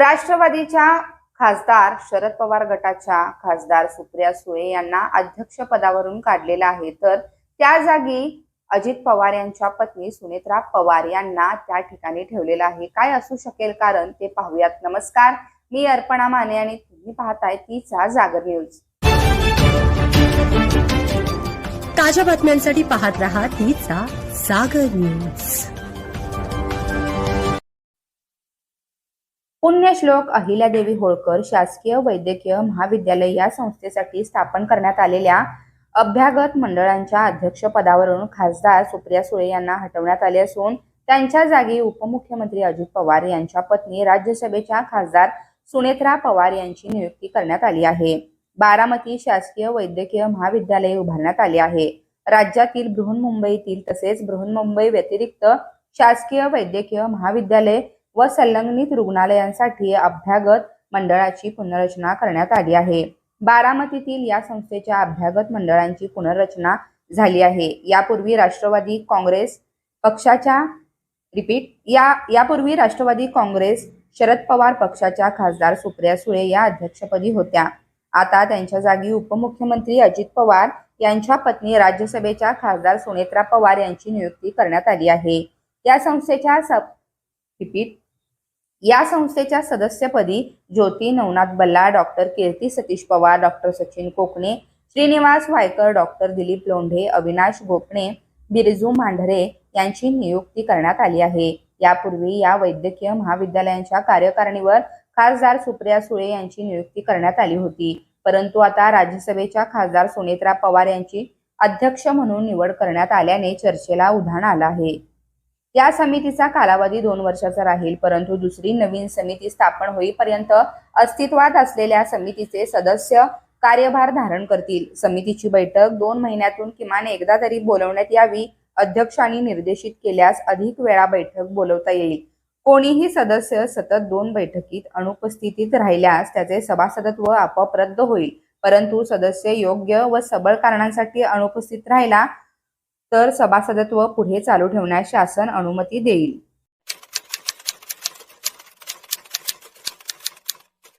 राष्ट्रवादीच्या खासदार शरद पवार गटाच्या खासदार सुप्रिया सुळे यांना अध्यक्षपदावरून काढलेलं आहे. तर त्या जागी अजित पवार यांच्या पत्नी सुनेत्रा पवार यांना त्या ठिकाणी ठेवलेलं आहे. काय असू शकेल कारण ते पाहूयात. नमस्कार. मी अर्पणा माने आणि तुम्ही पाहताय तीचा जागर न्यूज. ताज्या बातम्यांसाठी पाहत राहा तीचा सागर न्यूज. पुण्यश्लोक अहिल्यादेवी होळकर शासकीय वैद्यकीय महाविद्यालय या संस्थेसाठी स्थापन करण्यात आलेल्या अभ्यागत मंडळांच्या अध्यक्षपदावरून खासदार सुप्रिया सुळे यांना हटवण्यात आले असून त्यांच्या जागी उपमुख्यमंत्री अजित पवार यांच्या पत्नी राज्यसभेच्या खासदार सुनेत्रा पवार यांची नियुक्ती करण्यात आली आहे. बारामती शासकीय वैद्यकीय महाविद्यालय उभारण्यात आले आहे. राज्यातील बृहन्मुंबईतील तसेच बृहन्मुंबई व्यतिरिक्त शासकीय वैद्यकीय महाविद्यालय व संलग्नित रुग्णालयांसाठी अभ्यागत मंडळाची पुनर्रचना करण्यात आली आहे. बारामतीतील या संस्थेच्या अभ्यागत मंडळांची पुनर्रचना झाली आहे. यापूर्वी राष्ट्रवादी काँग्रेस पक्षाच्या रिपीट या यापूर्वी राष्ट्रवादी काँग्रेस शरद पवार पक्षाच्या खासदार सुप्रिया सुळे या अध्यक्षपदी होत्या. आता त्यांच्या जागी उपमुख्यमंत्री अजित पवार यांच्या पत्नी राज्यसभेच्या खासदार सुनेत्रा पवार यांची नियुक्ती करण्यात आली आहे. या संस्थेच्या रिपीट या संस्थेच्या सदस्यपदी Jyoti Navnath Balla doctor Kirti Satish Pawar doctor Sachin Kokane Shrinivas Waykar doctor Dilip Londhe Avinash Gopane Birju Mandhare यांची नियुक्ती करण्यात आली आहे. यापूर्वी या वैद्यकीय महाविद्यालयांच्या कार्यकारिणीवर खासदार सुप्रिया सुळे यांची नियुक्ती करण्यात आली होती. परंतु आता राज्यसभेच्या खासदार सुनेत्रा पवार यांची अध्यक्ष म्हणून निवड करण्यात आल्याने चर्चेला उधाण आलं आहे. या समितीचा कालावधी दोन वर्षाचा राहील परंतु दुसरी नवीन समिती स्थापन होईपर्यंत अस्तित्वात असलेल्या समितीचे सदस्य कार्यभार धारण करतील. समितीची बैठक दोन महिन्यातून किमान एकदा तरी बोलवण्यात यावी अध्यक्षांनी निर्देशित केल्यास अधिक वेळा बैठक बोलवता येईल. कोणीही सदस्य सतत दोन बैठकीत अनुपस्थितीत राहिल्यास त्याचे सभासदत्व आपोआप रद्द होईल. परंतु सदस्य योग्य व सबळ कारणांसाठी अनुपस्थित राहिला तर सभासदत्व पुढे चालू ठेवण्यास शासन अनुमती देईल.